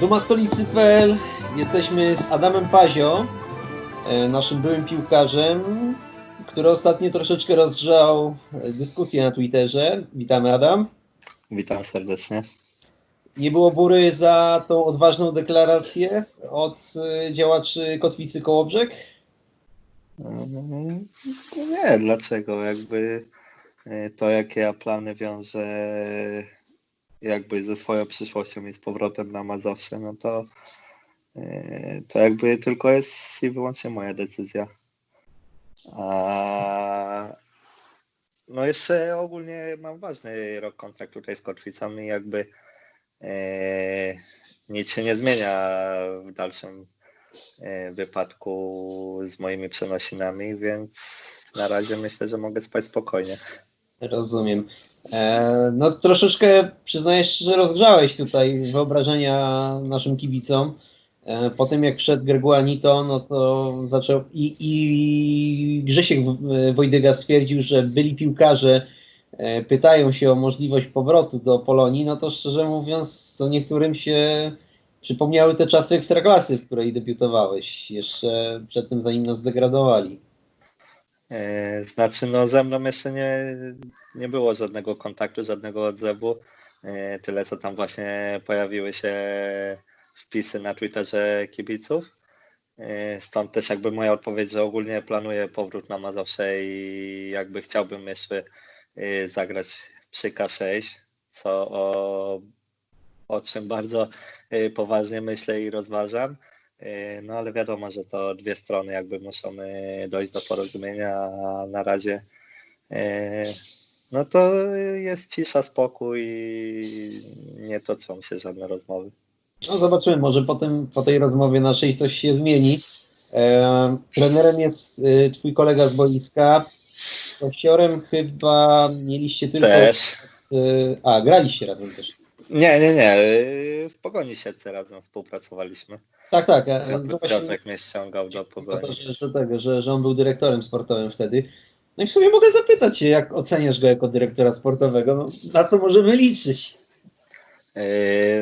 Duma Stolicy.pl. Jesteśmy z Adamem Pazio, e, naszym byłym piłkarzem, który ostatnio troszeczkę rozgrzał e, dyskusję na Twitterze. Witamy Adam. Witam serdecznie. Nie było bury za tą odważną deklarację od e, działaczy Kotwicy Kołobrzeg? Mm, Nie, dlaczego? Jakby to, jakie ja plany wiążę jakby ze swoją przyszłością i z powrotem na Mazowsze, no to, y, to jakby tylko jest i wyłącznie moja decyzja. A no jeszcze ogólnie mam ważny rok kontrakt tutaj z Kotwicą i jakby e, nic się nie zmienia w dalszym e, wypadku z moimi przenosinami, więc na razie myślę, że mogę spać spokojnie. Rozumiem. E, no troszeczkę przyznaję szczerze, rozgrzałeś tutaj wyobrażenia naszym kibicom. E, po tym jak wszedł Greguanito, no to zaczął i, i Grzesiek W- Wojdyga stwierdził, że byli piłkarze e, pytają się o możliwość powrotu do Polonii, no to szczerze mówiąc, co niektórym się przypomniały te czasy ekstraklasy, w której debiutowałeś, jeszcze przed tym zanim nas zdegradowali. E, Znaczy, no ze mną jeszcze nie, nie było żadnego kontaktu, żadnego odzewu. E, Tyle, co tam właśnie pojawiły się wpisy na Twitterze kibiców. E, Stąd też jakby moja odpowiedź, że ogólnie planuję powrót na Mazowsze i jakby chciałbym jeszcze zagrać przy K6, co o, o czym bardzo poważnie myślę i rozważam. Yy, No ale wiadomo, że to dwie strony jakby muszą yy, dojść do porozumienia, a na razie yy, no to jest cisza, spokój i nie toczą się żadne rozmowy. No zobaczymy, może potem po tej rozmowie naszej coś się zmieni. E, trenerem jest e, twój kolega z boiska. Kościorem chyba mieliście tylko... Też. E, a, graliście razem też. Nie, nie, nie. W Pogoni Siedlce razem współpracowaliśmy. Tak, tak. Piotr, no Piotrek mnie ściągał do Pogoni. że, że, tego, że, że on był dyrektorem sportowym wtedy. No i w sumie mogę zapytać się, jak oceniasz go jako dyrektora sportowego? No, na co możemy liczyć? Yy,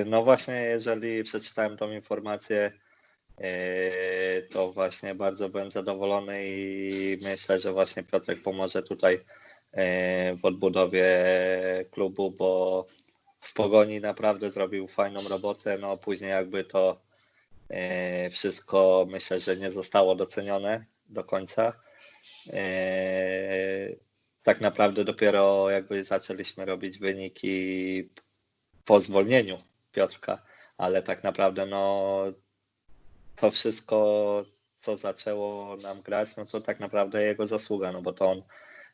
No właśnie, jeżeli przeczytałem tą informację, yy, to właśnie bardzo byłem zadowolony i myślę, że właśnie Piotrek pomoże tutaj yy, w odbudowie klubu, bo w Pogoni naprawdę zrobił fajną robotę, no później jakby to yy, wszystko myślę, że nie zostało docenione do końca. Yy, Tak naprawdę dopiero jakby zaczęliśmy robić wyniki po zwolnieniu Piotrka, ale tak naprawdę no to wszystko, co zaczęło nam grać, no to tak naprawdę jego zasługa, no bo to on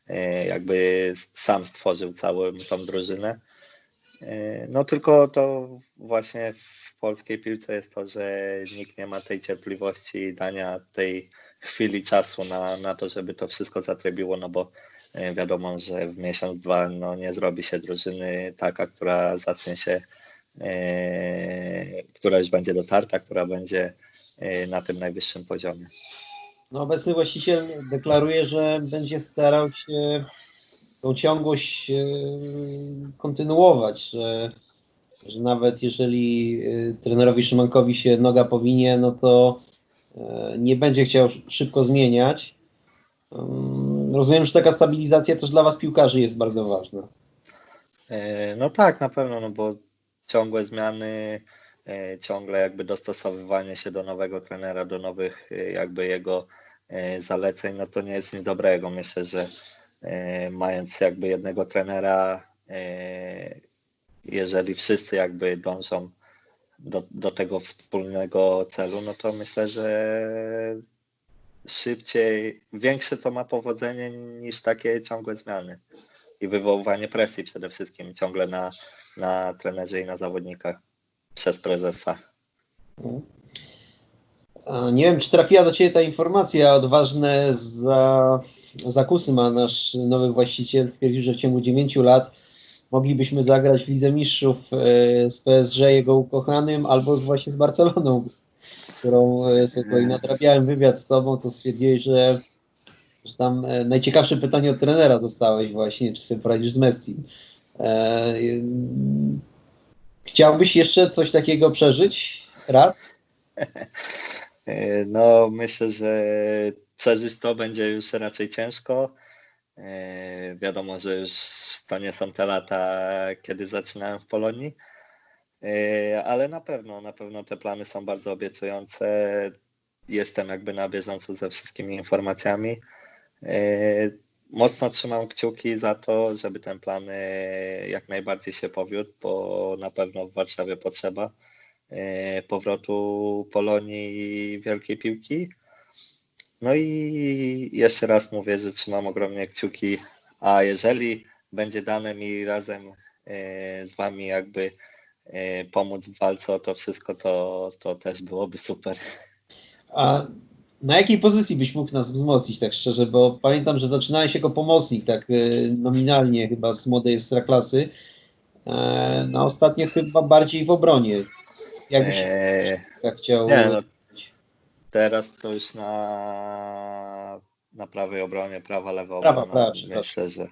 e, jakby sam stworzył całą tą drużynę. E, No tylko to właśnie w polskiej piłce jest to, że nikt nie ma tej cierpliwości dania tej chwili czasu na, na to, żeby to wszystko zatrybiło, no bo e, wiadomo, że w miesiąc, dwa no nie zrobi się drużyny taka, która zacznie się, e, która już będzie dotarta, która będzie na tym najwyższym poziomie. No, obecny właściciel deklaruje, że będzie starał się tą ciągłość e, kontynuować, że, że nawet jeżeli e, trenerowi Szymankowi się noga powinie, no to e, nie będzie chciał sz- szybko zmieniać. Mm, Rozumiem, że taka stabilizacja też dla Was piłkarzy jest bardzo ważna. No tak, na pewno, no bo ciągłe zmiany, ciągle jakby dostosowywanie się do nowego trenera, do nowych jakby jego zaleceń, no to nie jest nic dobrego. Myślę, że mając jakby jednego trenera, e, jeżeli wszyscy jakby dążą do, do tego wspólnego celu, no to myślę, że szybciej, większe to ma powodzenie niż takie ciągłe zmiany i wywoływanie presji przede wszystkim ciągle na, na trenerze i na zawodnikach przez prezesa. Nie wiem, czy trafiła do Ciebie ta informacja. Odważne za, zakusy ma nasz nowy właściciel. Twierdził, że w ciągu 9 lat moglibyśmy zagrać w Lidze Mistrzów e, z PSG jego ukochanym albo właśnie z Barceloną, którą sobie tutaj nadrabiałem wywiad z Tobą, to stwierdziłeś, że, że tam e, najciekawsze pytanie od trenera dostałeś właśnie, czy sobie poradzisz z Messi. E, ym, Chciałbyś jeszcze coś takiego przeżyć? raz? No, myślę, że przeżyć to będzie już raczej ciężko. E, Wiadomo, że już to nie są te lata, kiedy zaczynałem w Polonii, E, ale na pewno, na pewno te plany są bardzo obiecujące. Jestem jakby na bieżąco ze wszystkimi informacjami. E, Mocno trzymam kciuki za to, żeby ten plan jak najbardziej się powiódł, bo na pewno w Warszawie potrzeba powrotu Polonii i wielkiej piłki. No i jeszcze raz mówię, że trzymam ogromnie kciuki, a jeżeli będzie dane mi razem e, z Wami jakby e, pomóc w walce o to wszystko, to, to też byłoby super. A na jakiej pozycji byś mógł nas wzmocnić, tak szczerze? Bo pamiętam, że zaczynałeś jako pomocnik, tak y, nominalnie chyba z młodej ekstraklasy. E, Na ostatnio chyba bardziej w obronie. Jakbyś E, tak chciał. nie, no, teraz to już na, na prawej obronie, prawa, lewa Prawa, obrona. prawa, myślę, że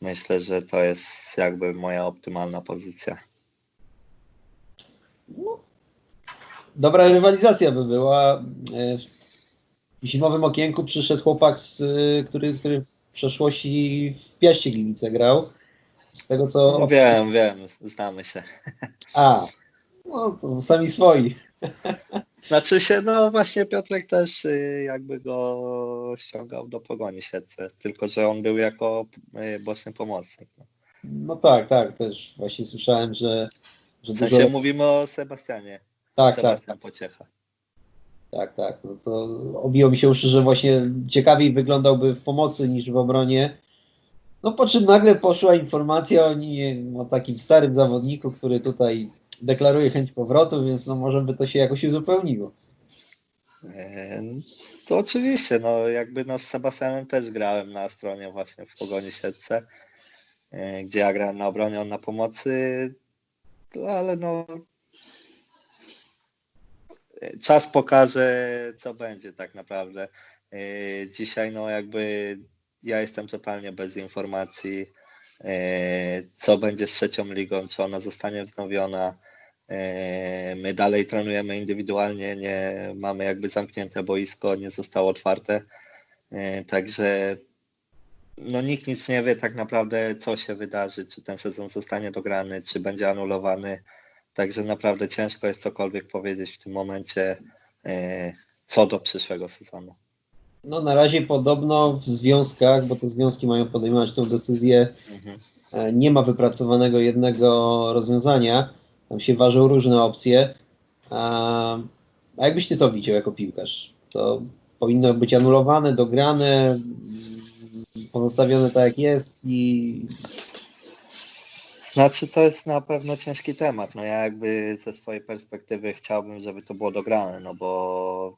myślę, że to jest jakby moja optymalna pozycja. No, dobra rywalizacja by była. E, W zimowym okienku przyszedł chłopak, z, y, który, który w przeszłości w Piaście Gliwice grał. Z tego co. No wiem, wiem, znamy się. A, no to sami swoi. Znaczy się, no właśnie Piotrek też y, jakby go ściągał do pogoni siedce, tylko że on był jako y, boczny pomocnik. no. No tak, tak, też właśnie słyszałem, że, że W dużo. sensie mówimy o Sebastianie. Tak, tak, Sebastian Pociecha. tak, tak. No to obiło mi się uszy, że właśnie ciekawiej wyglądałby w pomocy niż w obronie. No po czym nagle poszła informacja o nim, o takim starym zawodniku, który tutaj deklaruje chęć powrotu, więc no może by to się jakoś uzupełniło. E, To oczywiście, no jakby no z Sebastianem też grałem na stronie właśnie w Pogoni Siedce, e, gdzie ja grałem na obronie, on na pomocy, ale no czas pokaże, co będzie tak naprawdę. E, Dzisiaj no jakby ja jestem totalnie bez informacji, co będzie z trzecią ligą, czy ona zostanie wznowiona. E, My dalej trenujemy indywidualnie, nie mamy jakby zamknięte boisko, nie zostało otwarte. E, Także no nikt nic nie wie tak naprawdę, co się wydarzy, czy ten sezon zostanie dograny, czy będzie anulowany. Także naprawdę ciężko jest cokolwiek powiedzieć w tym momencie e, co do przyszłego sezonu. No na razie podobno w związkach, bo to związki mają podejmować tę decyzję, Mhm. nie ma wypracowanego jednego rozwiązania. Tam się ważą różne opcje. A, a jakbyś ty to widział jako piłkarz? To powinno być anulowane, dograne, pozostawione tak jak jest i Znaczy, to jest na pewno ciężki temat. No ja jakby ze swojej perspektywy chciałbym, żeby to było dograne, no bo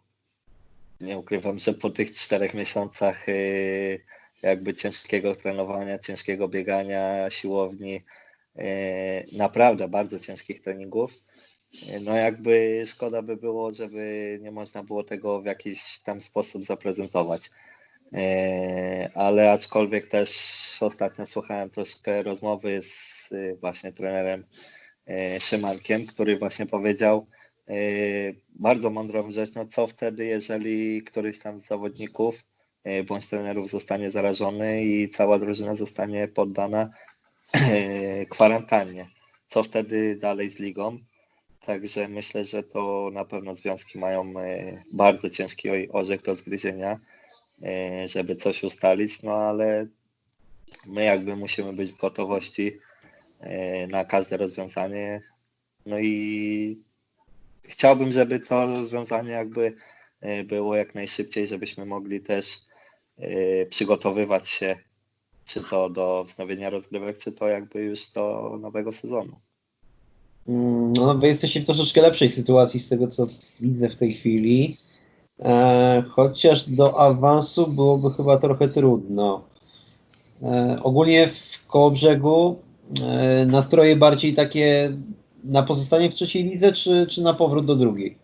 nie ukrywam, że po tych czterech miesiącach yy, jakby ciężkiego trenowania, ciężkiego biegania, siłowni, naprawdę bardzo ciężkich treningów, yy, no jakby szkoda by było, żeby nie można było tego w jakiś tam sposób zaprezentować. E, ale aczkolwiek też ostatnio słuchałem troszkę rozmowy z y, właśnie trenerem e, Szymankiem, który właśnie powiedział e, bardzo mądrą rzecz, no co wtedy, jeżeli któryś tam z zawodników e, bądź trenerów zostanie zarażony i cała drużyna zostanie poddana e, kwarantannie. Co wtedy dalej z ligą? Także myślę, że to na pewno związki mają e, bardzo ciężki orzech do zgryzienia e, żeby coś ustalić, no ale my jakby musimy być w gotowości e, na każde rozwiązanie. No i chciałbym, żeby to rozwiązanie jakby e, było jak najszybciej, żebyśmy mogli też e, przygotowywać się czy to do wznowienia rozgrywek, czy to jakby już do nowego sezonu. Mm, No, wy jesteście w troszeczkę lepszej sytuacji z tego, co widzę w tej chwili. E, chociaż do awansu byłoby chyba trochę trudno. E, ogólnie w Kołobrzegu e, nastroje bardziej takie na pozostanie w trzeciej lidze, czy, czy na powrót do drugiej?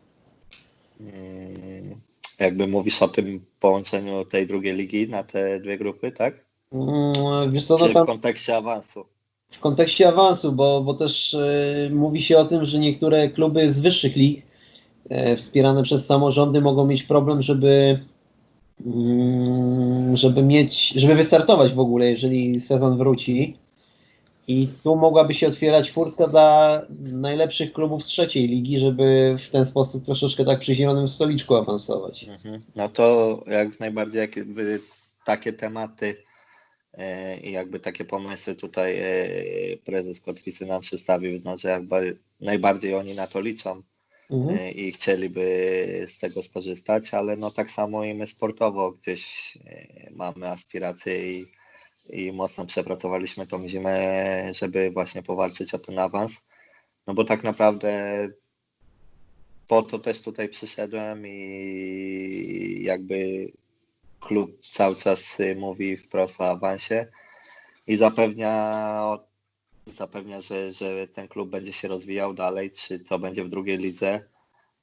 Mm, Jakby mówisz o tym połączeniu tej drugiej ligi na te dwie grupy, tak? Mm, Wiesz co, no tam w kontekście awansu? w kontekście awansu, bo, bo też e, mówi się o tym, że niektóre kluby z wyższych lig e, wspierane przez samorządy mogą mieć problem, żeby mm, żeby mieć, żeby wystartować w ogóle, jeżeli sezon wróci. I tu mogłaby się otwierać furtka dla najlepszych klubów z trzeciej ligi, żeby w ten sposób troszeczkę tak przy zielonym stoliczku awansować. Mhm. No to jak najbardziej jakby takie tematy i jakby takie pomysły tutaj e, prezes Kotwicy nam przedstawił, no, że jakby najbardziej oni na to liczą Mhm. e, i chcieliby z tego skorzystać, ale no tak samo i my sportowo gdzieś e, mamy aspiracje i, i mocno przepracowaliśmy tą zimę, żeby właśnie powalczyć o ten awans. No bo tak naprawdę po to też tutaj przyszedłem i jakby klub cały czas y, mówi wprost o awansie i zapewnia, zapewnia że, że ten klub będzie się rozwijał dalej, czy co będzie w drugiej lidze.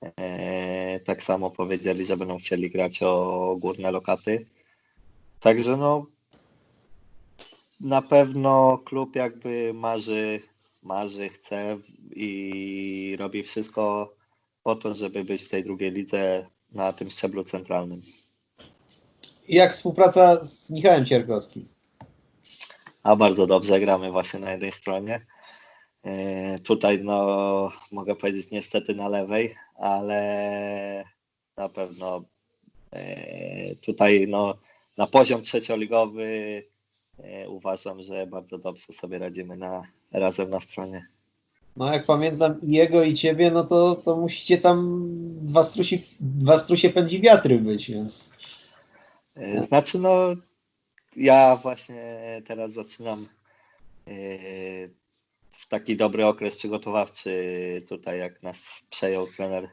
E, tak samo powiedzieli, że będą chcieli grać o górne lokaty. Także no na pewno klub jakby marzy, marzy, chce i robi wszystko po to, żeby być w tej drugiej lidze na tym szczeblu centralnym. Jak współpraca z Michałem Cierkowskim? A bardzo dobrze gramy właśnie na jednej stronie. E, Tutaj no mogę powiedzieć niestety na lewej, ale na pewno e, tutaj no na poziom trzecioligowy e, uważam, że bardzo dobrze sobie radzimy na, razem na stronie. No jak pamiętam i jego i ciebie, no to, to musicie tam dwa, strusi, dwa strusie pędzi wiatry być, więc Znaczy, no, ja właśnie teraz zaczynam e, w taki dobry okres przygotowawczy. Tutaj, jak nas przejął trener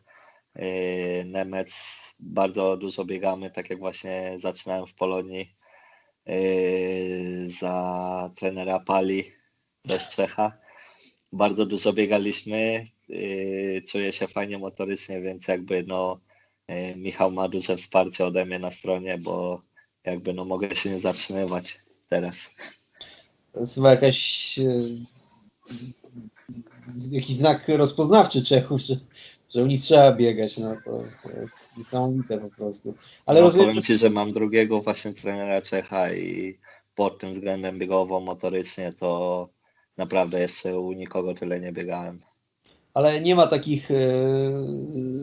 e, Nemec, bardzo dużo biegamy, tak jak właśnie zaczynałem w Polonii e, za trenera Pali, też Czecha. Bardzo dużo biegaliśmy, e, czuję się fajnie motorycznie, więc jakby no E, Michał ma duże wsparcie ode mnie na stronie, bo jakby no mogę się nie zatrzymywać teraz. to jakaś e, jakiś znak rozpoznawczy Czechów, że, że u nich trzeba biegać, no to, to jest niesamowite po prostu. Ale no, rozumiem, powiem Ci, że mam drugiego właśnie trenera Czecha i pod tym względem biegowo, motorycznie to naprawdę jeszcze u nikogo tyle nie biegałem. Ale nie ma takich e,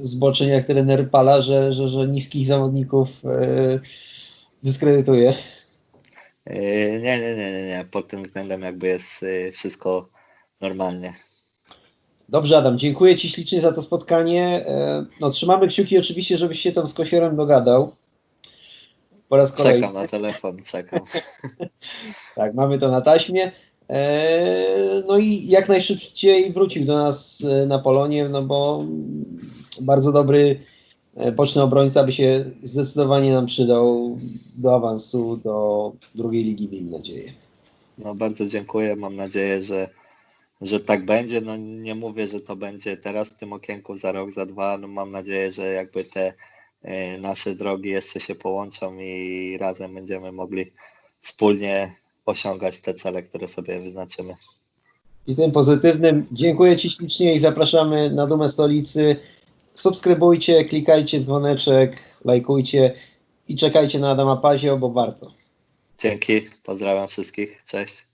zboczeń jak trener Pala, że, że, że niskich zawodników e, dyskredytuje. E, Nie, nie, nie, nie, nie. Pod tym względem jakby jest e, wszystko normalnie. Dobrze, Adam, dziękuję Ci ślicznie za to spotkanie. E, No, trzymamy kciuki oczywiście, żebyś się tam z Kosiorem dogadał. Po raz kolejny. Czekam na telefon, czekam. Tak, mamy to na taśmie. E, No i jak najszybciej wrócił do nas e, na Polonie, no bo bardzo dobry e, boczny obrońca by się zdecydowanie nam przydał do awansu do drugiej ligi, miejmy nadzieję. No bardzo dziękuję. Mam nadzieję, że, że tak będzie. No nie mówię, że to będzie teraz w tym okienku za rok, za dwa. No mam nadzieję, że jakby te e, nasze drogi jeszcze się połączą i razem będziemy mogli wspólnie osiągać te cele, które sobie wyznaczymy. I tym pozytywnym dziękuję Ci ślicznie i zapraszamy na Dumę Stolicy. Subskrybujcie, klikajcie dzwoneczek, lajkujcie i czekajcie na Adama Pazio, bo warto. Dzięki, pozdrawiam wszystkich. Cześć.